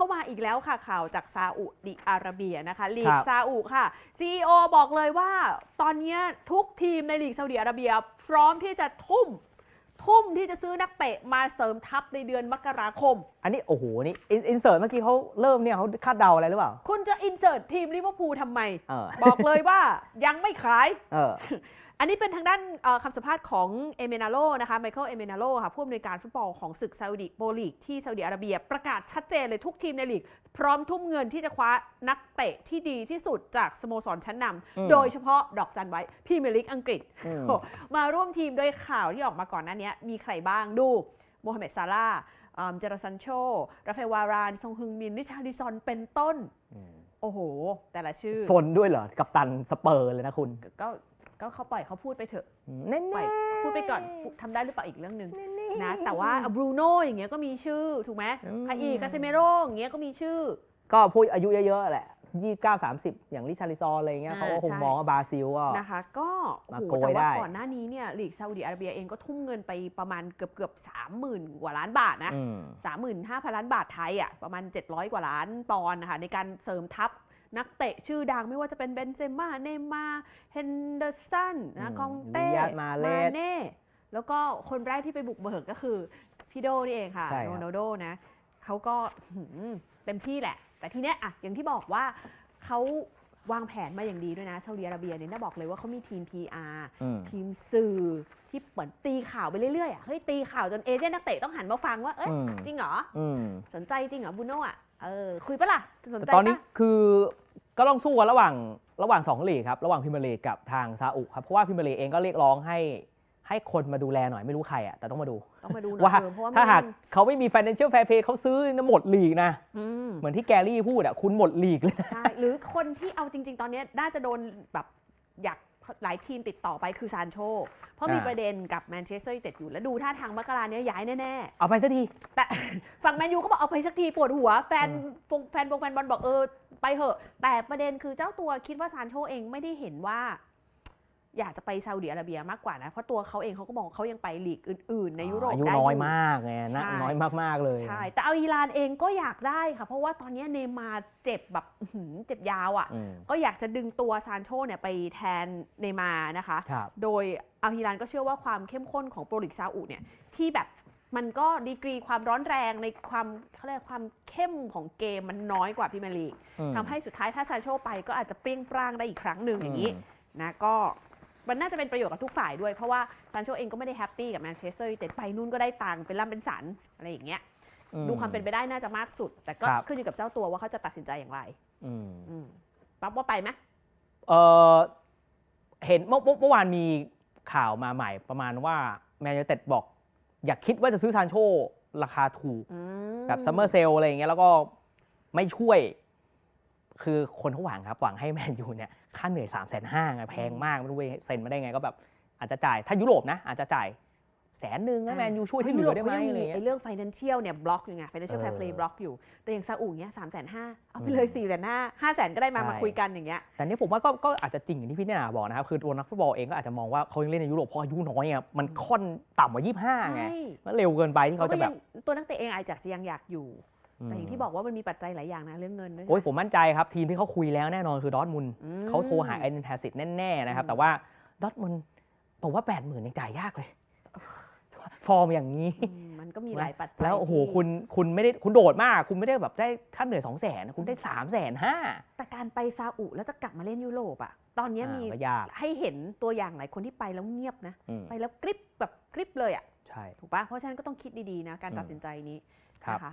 เข้ามาอีกแล้วค่ะข่าวจากซาอุดิอาระเบียนะคะลีคกรับซาอุค่ะ CEO บอกเลยว่า ตอนเนี้ยทุกทีมในลีกซาอุดิอาระเบีย พร้อมที่จะทุ่ม ทุ่มที่จะซื้อนักเตะมาเสริมทัพในเดือนมกราคม อันนี้โอ้โหนี่อินเสิร์ตเมื่อกี้เขาเริ่มเนี่ยเขาคาดเดาอะไรหรือเปล่า คุณจะอินเสิร์ตทีมลิเวอร์พูลทำไมเออบอกเลยว่ายังไม่ขายเอออันนี้เป็นทางด้านเอ่อคำสัมภาษณ์ของเอเมนาโลนะคะไมเคิลเอเมนาโลค่ะผู้อำนวยการฟุตบอลของศึกซาอุดิโปรลีกที่ซาอุดิอาระเบียประกาศชัดเจนเลยทุกทีมในลีก พร้อมทุ่มเงินที่จะคว้านักเตะที่ดีที่สุดจากสโมสรชั้นนอืมำโดยเฉพาะดอกจันไว้พรีเมียร์ลีกอังกฤษอืมโอ้มาร่วมทีมโดยข่าวที่ออกมาก่อนหน้านี้มีใครบ้างดูโมฮัมเหม็ดซาร่าห์อืมเจรซันโช ราฟาเอลวารานซงฮึงมิน ริชาร์ลิซอน เป็นต้น โอ้โห แต่ละชื่อ ซนด้วยเหรอ กับตันสเปอร์เลยนะคุณ ก็ ก็เขาปล่อยเขาพูดไปเถอะแน่ปล่อยๆพูดไปก่อนทำได้หรือเปล่าอีกเรื่องหนึ่งนะ แต่ว่าบรูโน่อย่างเงี้ยก็มีชื่อถูกไหมอืมใครอีกคาเซเมโรอย่างเงี้ยก็มีชื่อ ก็พูดอายุเยอะๆแหละยี่เก้าสามสิบอย่างลิชาริซอนอะไรเงี้ยอ่าเขาก็คงใช่ มองว่าบราซิลก็นะคะ ก็โอ้มาโหโกยแต่ว่าได้ ก่อนหน้านี้เนี่ยลีกซาอุดิอาระเบียเองก็ทุ่มเงินไปประมาณเกือบเกือบสามหมื่นกว่าล้านบาทนะ อืมสามหมื่นห้าพันล้านบาทไทยอะประมาณ 700 กว่าล้านปอนด์นะคะในการเสริมทัพ นักเตะชื่อดังไม่ว่าจะเป็นเบนเซม่า เนย์มาร์เฮนเดอร์สันอืนะมกองเต้ริยาดมาเลสเน่แล้วก็คนแรกที่ไปบุกเบิกก็คือพี่โดนี่เองค่ะใช่คโรรับนัลโดนะเขาก็หืมเต็มที่แหละ แต่ทีเนี้ยอะอย่างที่บอกว่าเขาวางแผนมาอย่างดีด้วยนะซาอุดิอาระเบียเนี่ยน่าบอกเลยว่าเขามีทีม PR อืมทีมสื่อที่เหมือนตีข่าวไปเรื่อยๆอะเฮ้ยตีข่าวจนเอเจนต์นักเตะต้องหันมาฟังว่า เอ้ยอืมจริงเหรออืมสนใจจริงเหรอบูโน่อะเออคุยปะล่ะสนแต่ใจตอนนี้ปะคือ ก็ต้องสู้กันระหว่างระหว่างสองลีกครับ ระหว่างพรีเมียร์ลีกกับทางซาอุครับ เพราะว่าพรีเมียร์ลีกเองก็เรียกร้องให้ให้คนมาดูแลหน่อยไม่รู้ใครอะแต่ต้องมาดูต้องมาดูหน่อยว่าเออเพราะว่าถ้าหากมันเขาไม่มี financial fair play เขาซื้อนะหมดลีกนะอืมเหมือนที่แกรี่พูดอะคุณหมดลีกเลยใช่หรือคนที่เอาจริง ๆ ตอนเนี้ยน่าจะโดนแบบอยาก หลายทีมติดต่อไปคือซานโช เพราะมีอ่า ประเด็นกับแมนเชสเตอร์ยูไนเต็ดอยู่แล้วดูท่าทางมกราเนี้ยย้ายแน่เอาไปสักที ๆ แต่ ฝั่งแมนยูก็บอกเอาไปสักทีปวดหัว แฟนฟงแฟนบงแฟนบอลบอกเออไปเหอะ แต่ประเด็นคือเจ้าตัวคิดว่าซานโชเองไม่ได้เห็นว่า อยากจะไปซาอุดิอาระเบียมากกว่านะ เพราะตัวเขาเองเขาก็มองว่าเขายังไปลีกอื่น ๆ ในยุโรปอายุได้น้อยอยู่มากไงนะใช่น้อยมาก ๆ เลย ใช่ แต่เอาอิหรานเองก็อยากได้ค่ะ เพราะว่าตอนนี้เนย์มาร์เจ็บแบบอื้อหือเจ็บยาวอะ่ะอืมก็อยากจะดึงตัวซานโชเนี่ยไปแทนเนย์มาร์นะคะครับโดยอัลฮิลานก็เชื่อว่าความเข้มข้นของโปรลิกซาอุเนี่ยที่แบบมันก็ดีกรีความร้อนแรงในความเขาเรียกความเข้มของเกมมันน้อยกว่าพรีเมียร์ลีกอืมทำให้สุดท้ายถ้าซานโชไปก็อาจจะเปรี้ยงปร้างได้อีกครั้งหนึ่งอย่างนี้อืมนะก็ มันน่าจะเป็นประโยชน์กับทุกฝ่ายด้วย เพราะว่าซานโชเองก็ไม่ได้แฮปปี้กับแมนเชสเตอร์ยูไนเต็ดไปนู่นก็ได้ตังค์เป็นล่ำเป็นสันอะไรอย่างเงี้ยอืม ดูความเป็นไปได้น่าจะมากสุด แต่ก็ครับ ขึ้นอยู่กับเจ้าตัวว่าเขาจะตัดสินใจอย่างไรอืม อืมปั๊บว่าไปไหมเออเห็นเมื่อเมื่อเมื่อวานมีข่าวมาใหม่ประมาณว่าแมนยูเต็ดบอก อยากคิดว่าจะซื้อซานโชราคาถูก อืม แบบซัมเมอร์เซลอะไรอย่างเงี้ยแล้วก็ไม่ช่วย คือคนเขาหวังครับ หวังให้แมนยูเนี่ยค่าเหนื่อย3ามแสนห้าไงแพงมากไม่รู้เซ็นมาได้ไงก็แบบอาจจะจ่ายถ้ายุโรปนะ อาจจะจ่ายแสนหนึ่งให้แมนยูช่วยที่เหลือได้ไหมพราะอะไรยุโรปเงี้เขายังมีไอ้ยเรื่อง financial เนี่ยบล็อกอยู่ไง financial เออ fair play บล็อกอยู่ แต่อย่างซาอุเนี้ยสามแสนห้าเอาไปอืมเลยสี่แสนห้าห้าแสนก็ได้มาใช่มาคุยกันอย่างเงี้ยแต่นี่ผมว่าก็ก็อาจจะจริงอย่างที่พี่เนี่ยบอกนะครับ คือตัวนักฟุตบอลเองก็อาจจะมองว่าเขายังเล่นในยุโรปเพราะอายุน้อยไงมันค่อนต่ำกว่ายี่ห้าไงใช่มันเร็วเกินไปที่เขาจะแบบก็ยังตัวนักเตะเองอาจจะยังอยากอยู่ แต่อย่างที่บอกว่ามันมีปัจจัยหลายอย่างนะเรื่องเงินด้วยโอ้ยผมมั่นใจครับ ทีมที่เขาคุยแล้วแน่นอนคือดอร์ทมุนด์อืมเขาโทรหาเอเดนแทสิตแน่ๆนะครับอืมแต่ว่าดอร์ทมุนด์ผมว่าแปดหมื่นยังจ่ายยากเลย ฟอร์มอย่างนี้อืมมันก็มีหลายปัจจัย แล้วโอ้โหที่คุณคุณไม่ได้คุณโดดมาก คุณไม่ได้แบบได้ค่าเหนื่อยสองแสนคุณได้สามแสนห้าแต่การไปซาอุแล้วจะกลับมาเล่นยุโรปอะตอนเนี้ยมีก็ยากให้เห็นตัวอย่างหลายคนที่ไปแล้วเงียบนะอืมไปแล้วกริบแบบกริบเลยอะใช่ถูกปะเพราะฉะนั้นก็ต้องคิดดีๆนะการตัดสินใจนี้ครับนะคะ